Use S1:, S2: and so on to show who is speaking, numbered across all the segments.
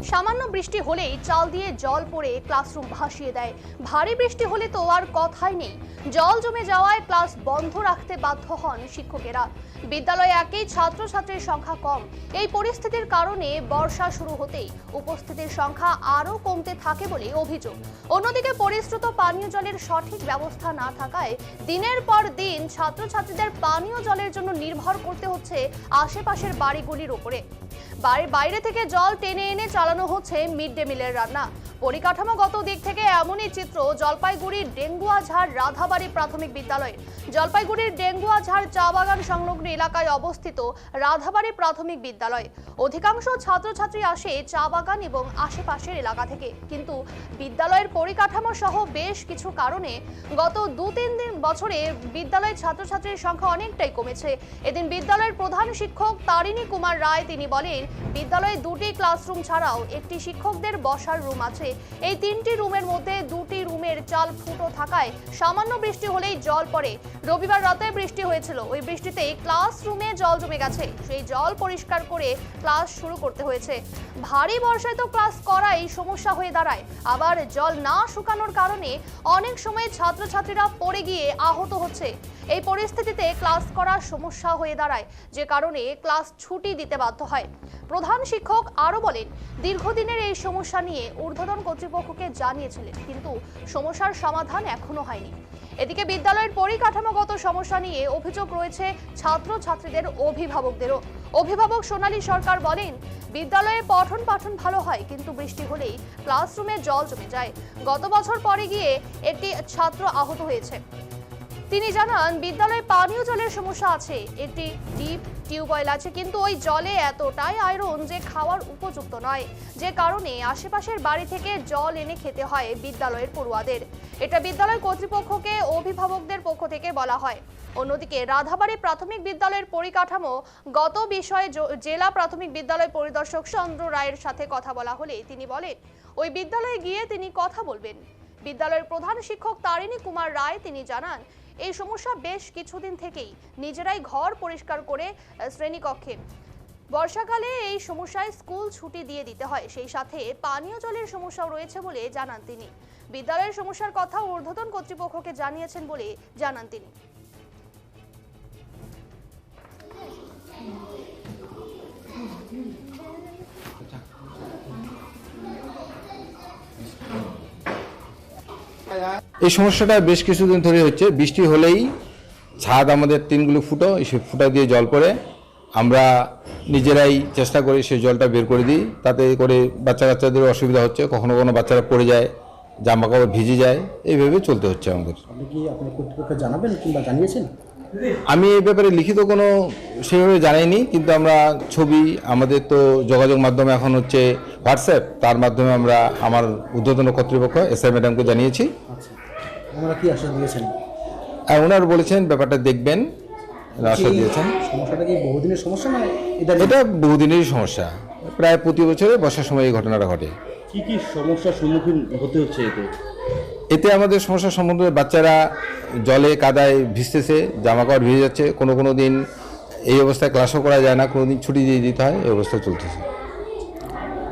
S1: বৃষ্টি হলেই চাল দিয়ে জল পড়ে ক্লাসরুম ভাসিয়ে দেয়। ভারী বৃষ্টি হলে তো আর কথাই নেই। জল জমে যাওয়ায় ক্লাস বন্ধ রাখতে বাধ্য হন শিক্ষকেরা। বিদ্যালয়ে একেই ছাত্রছাত্রীর সংখ্যা কম। এই পরিস্থিতির কারণে বর্ষা শুরু হতেই উপস্থিতির সংখ্যা আরও কমতে থাকে বলে অভিযোগ। অন্যদিকে পরিশ্রুত পানীয় জলের সঠিক ব্যবস্থা না থাকায় দিনের পর দিন ছাত্রছাত্রীদের পানীয় জলের জন্য নির্ভর করতে হচ্ছে আশেপাশের বাড়িগুলির উপরে। বাড়ির বাইরে থেকে জল টেনে এনে চালানো হচ্ছে মিড ডে মিলের রান্না। পরিকাঠামোগত দিক থেকে এমনই চিত্র জলপাইগুড়ির ডেঙ্গুয়াঝাড় রাধাবাড়ি প্রাথমিক বিদ্যালয়ের। জলপাইগুড়ির ডেঙ্গুয়াঝাড় চা বাগান সংলগ্ন এলাকায় অবস্থিত রাধাবাড়ি প্রাথমিক বিদ্যালয়। অধিকাংশ ছাত্রছাত্রী আসে চা বাগান এবং আশেপাশের এলাকা থেকে। কিন্তু বিদ্যালয়ের পরিকাঠামো সহ বেশ কিছু কারণে গত দু তিন দিন বছরে বিদ্যালয়ের ছাত্রছাত্রীর সংখ্যা অনেকটাই কমেছে। এদিন বিদ্যালয়ের প্রধান শিক্ষক তারিণী কুমার রায় তিনি বলেন, বিদ্যালয়ে দুটি ক্লাসরুম ছাড়াও একটি শিক্ষকদের বসার রুম আছে। এই তিনটি রুমের মধ্যে দুটি রুমের চাল ফুটো থাকায় সামান্য বৃষ্টি হলেই জল পড়ে। রবিবার রাতে বৃষ্টি হয়েছিল। ওই বৃষ্টিতে ক্লাসরুমে জল জমে গেছে। সেই জল পরিষ্কার করে ক্লাস শুরু করতে হয়েছে। ভারী বর্ষায় তো ক্লাস করাই সমস্যা হয়ে দাঁড়ায়। আবার জল না শুকানোর কারণে অনেক সময় ছাত্রছাত্রীরা পড়ে গিয়ে আহত হচ্ছে। এই পরিস্থিতিতে ক্লাস করা সমস্যা হয়ে দাঁড়ায়। যে কারণে ক্লাস ছুটি দিতে বাধ্য হয়। প্রধান শিক্ষক আরও বলেন দীর্ঘদিনের এই সমস্যা নিয়ে ঊর্ধ্বতন কর্তৃপক্ষকে জানিয়েছিলেন, কিন্তু সমস্যার সমাধান এখনও হয়নি। এদিকে বিদ্যালয়ের পরিকাঠামোগত সমস্যা নিয়ে অভিযোগ রয়েছে ছাত্রছাত্রীদের অভিভাবকদেরও। অভিভাবক সোনালী সরকার বলেন, বিদ্যালয়ে পঠন পাঠন ভালো হয়, কিন্তু বৃষ্টি হলেই ক্লাসরুমে জল জমে যায়। গত বছর পরে গিয়ে একটি ছাত্র আহত হয়েছে। তিনি জানান, বিদ্যালয়ে পানীয় জলের সমস্যা আছে। একটি ডিপ টিউবওয়েল আছে, কিন্তু ওই জলে এতটাই আয়রন যে খাওয়ার উপযুক্ত নয়। যে কারণে আশেপাশের বাড়ি থেকে জল এনে খেতে হয় বিদ্যালয়ের পড়ুয়াদের। এটা বিদ্যালয় কর্তৃপক্ষকে অভিভাবকদের পক্ষ থেকে বলা হয়। অন্যদিকে রাধাবাড়ি প্রাথমিক বিদ্যালয়ের পরিকাঠামো গত বিষয়ে জেলা প্রাথমিক বিদ্যালয় পরিদর্শক চন্দ্র রায়ের সাথে কথা বলা হলে তিনি বলেন, ওই বিদ্যালয়ে গিয়ে তিনি কথা বলবেন। বিদ্যালয়ের প্রধান শিক্ষক তারিণী কুমার রায় তিনি জানান এই সমস্যা বেশ কিছুদিন থেকেই নিজেরাই ঘর পরিষ্কার করে শ্রেণীকক্ষে। বর্ষাকালে এই সমস্যায় স্কুল ছুটি দিয়ে দিতে হয়, সেই সাথে পানীয় জলের সমস্যাও রয়েছে বলে জানান তিনি। বিদ্যালয়ের সমস্যার কথা ঊর্ধ্বতন কর্তৃপক্ষকে জানিয়েছেন বলে জানান তিনি।
S2: এই সমস্যাটা বেশ কিছুদিন ধরে হচ্ছে। বৃষ্টি হলেই ছাদ আমাদের তিনগুলো ফুটো সেই ফুটা দিয়ে জল পড়ে। আমরা নিজেরাই চেষ্টা করি সেই জলটা বের করে দিই, তাতে করে বাচ্চা কাচ্চাদের অসুবিধা হচ্ছে। কখনো কখনো বাচ্চারা পড়ে যায় জামা কাপড় ভিজে যায়। এইভাবে চলতে হচ্ছে আমাদের।
S3: আপনি কি আপনার কর্তৃপক্ষ জানাবেন কিংবা জানিয়েছেন?
S2: আমি এই ব্যাপারে লিখিত কোনো সেভাবে জানাইনি কিন্তু আমরা ছবি আমাদের তো যোগাযোগ মাধ্যমে এখন হচ্ছে হোয়াটসঅ্যাপ তার মাধ্যমে আমরা আমার ঊর্ধ্বতন কর্তৃপক্ষ এস আই ম্যাডামকে জানিয়েছি।
S3: আচ্ছা ওনারা কি আশ্বাস দিয়েছেন?
S2: আর ওনার বলেছেন ব্যাপারটা দেখবেন
S3: এই
S2: দিয়েছেন।
S3: সমস্যাটা কি বহুদিনের সমস্যা না এটা
S2: বহুদিনেরই সমস্যা। প্রায় প্রতি বছরে বর্ষার সময় এই ঘটনাটা ঘটে।
S4: কি কি সমস্যার সম্মুখীন হতে হচ্ছে এতে?
S2: এতে আমাদের সমস্যার সম্বন্ধে বাচ্চারা জলে কাদায় ভিজতেছে জামা কাপড় ভিজে যাচ্ছে কোনো কোনো দিন এই অবস্থায় ক্লাসও করা যায় না কোনো দিন ছুটি দিয়ে দিতে হয় এই অবস্থা চলতেছে।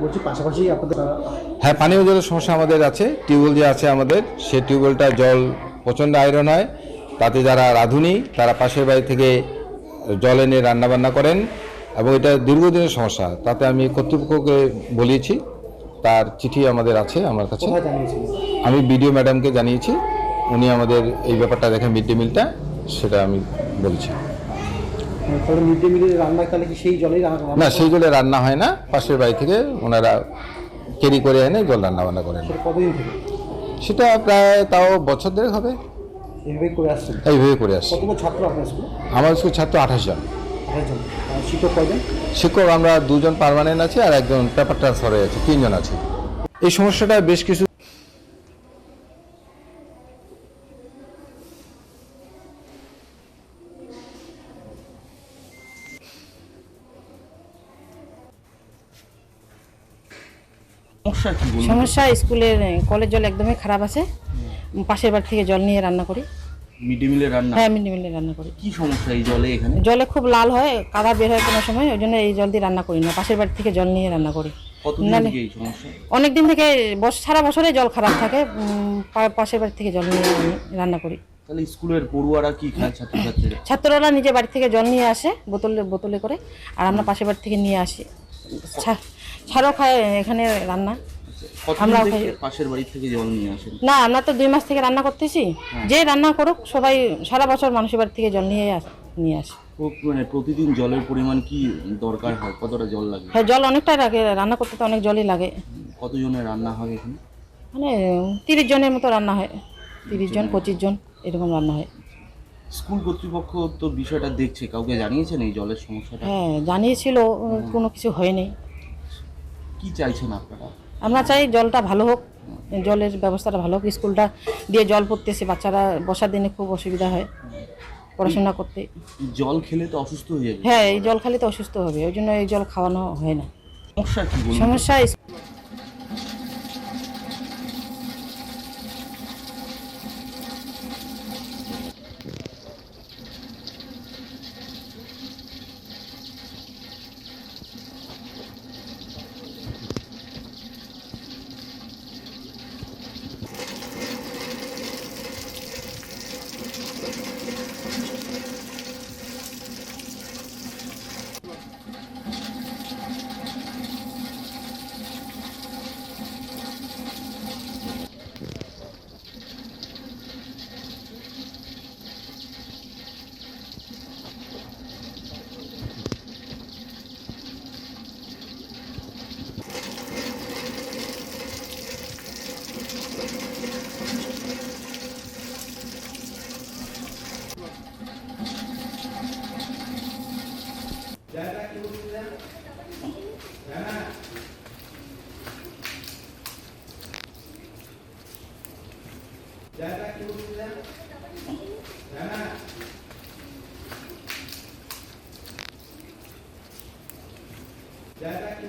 S3: বলছি পাশাপাশি আপনাদের
S2: হ্যাঁ পানীয় জলের সমস্যা আমাদের আছে টিউবওয়েল যে আছে আমাদের সে টিউবওয়েলটা জল প্রচণ্ড আয়রন হয় তাতে যারা রাঁধুনি তারা পাশের বাড়ি থেকে জল এনে রান্নাবান্না করেন এবং এটা দীর্ঘদিনের সমস্যা তাতে আমি কর্তৃপক্ষকে বলিয়েছি তার চিঠি আমাদের আছে আমার কাছে। আমি বিডিও ম্যাডামকে জানিয়েছি উনি আমাদের এই ব্যাপারটা দেখেন মিড ডে মিলটা সেটা আমি বলছি।
S3: জলেই
S2: না সেই জলে রান্না হয় না পাশের বাড়ি থেকে ওনারা ক্যারি করে এনে জল রান্না বান্না করেন।
S3: সেটা
S2: প্রায় তাও বছর দেড়েক হবে।
S3: এভাবেই করে আসছেন?
S2: এইভাবে করে আসছি। আমার স্কুল ছাত্র আঠাশ জন।
S3: শিক্ষক কয়জন?
S2: শিক্ষক আমরা দুজন পার্মানেন্ট আছে আর একজন পেপার ট্রান্সফার হয়ে আছে তিনজন আছে। এই সমস্যাটা বেশ কিছু
S4: সমস্যা
S5: সমস্যা স্কুলের কলের জল একদমই খারাপ আছে। পাশের বাড়ি থেকে জল নিয়ে রান্না করি।
S4: মিড ডে মিলের রান্না?
S5: হ্যাঁ মিড ডে মিলে রান্না করি।
S4: কি সমস্যা এই জলে এখানে?
S5: জলে খুব লাল হয় কাদা বের হয় কোনো সময় ওই জন্য এই জল দিয়ে রান্না করি না। পাশের বাড়ি থেকে জল নিয়ে রান্না করি। অনেক দিন থেকে সারা বছরে জল খারাপ থাকে পাশের বাড়ি থেকে জল নিয়ে আমি রান্না করি।
S4: তাহলে স্কুলের পড়ুয়ারা কি খায় ছাত্রছাত্রীরা?
S5: ছাত্ররা নিজে বাড়ি থেকে জল নিয়ে আসে বোতলে বোতলে করে আর আমরা পাশের বাড়ি থেকে নিয়ে আসি। ছাড়ও খায় এখানে রান্না।
S4: কতদিন
S5: আমরাও
S4: থেকে
S5: খাই।
S4: পাশের বাড়ি থেকে জল নিয়ে আসেন?
S5: না আমরা তো দুই মাস থেকে রান্না করতেছি। যে রান্না করুক সবাই সারা বছর মানুষের বাড়ি থেকে জল নিয়ে আস নিয়ে আসে।
S4: মানে প্রতিদিন জলের পরিমাণ কি দরকার হয়? কতটা জল লাগে?
S5: হ্যাঁ জল অনেকটাই লাগে। রান্না করতে তো অনেক জলই লাগে।
S4: কতজনের রান্না হয় এখানে?
S5: মানে তিরিশ জনের মতো রান্না হয়। তিরিশ জন পঁচিশ জন এরকম রান্না হয়।
S4: স্কুল কর্তৃপক্ষ তো বিষয়টা দেখছে। কাউকে জানিয়েছেন এই জলের সমস্যাটা?
S5: হ্যাঁ জানিয়েছিল কোনো কিছু হয়নি।
S4: কি চাইছেন আপনারা?
S5: আমরা চাই জলটা ভালো হোক জলের ব্যবস্থাটা ভালো হোক স্কুলটা দিয়ে জল পড়তেছে বাচ্চারা বসার দিনে খুব অসুবিধা হয় পড়াশোনা করতে।
S4: জল খেলে তো অসুস্থ হয়ে যাবে।
S5: হ্যাঁ এই জল খালি তো অসুস্থ হবে ওই জন্য এই জল খাওয়ানো হয় না।
S4: সমস্যা কি বলুন তো?
S5: সমস্যা
S3: জায়গা কি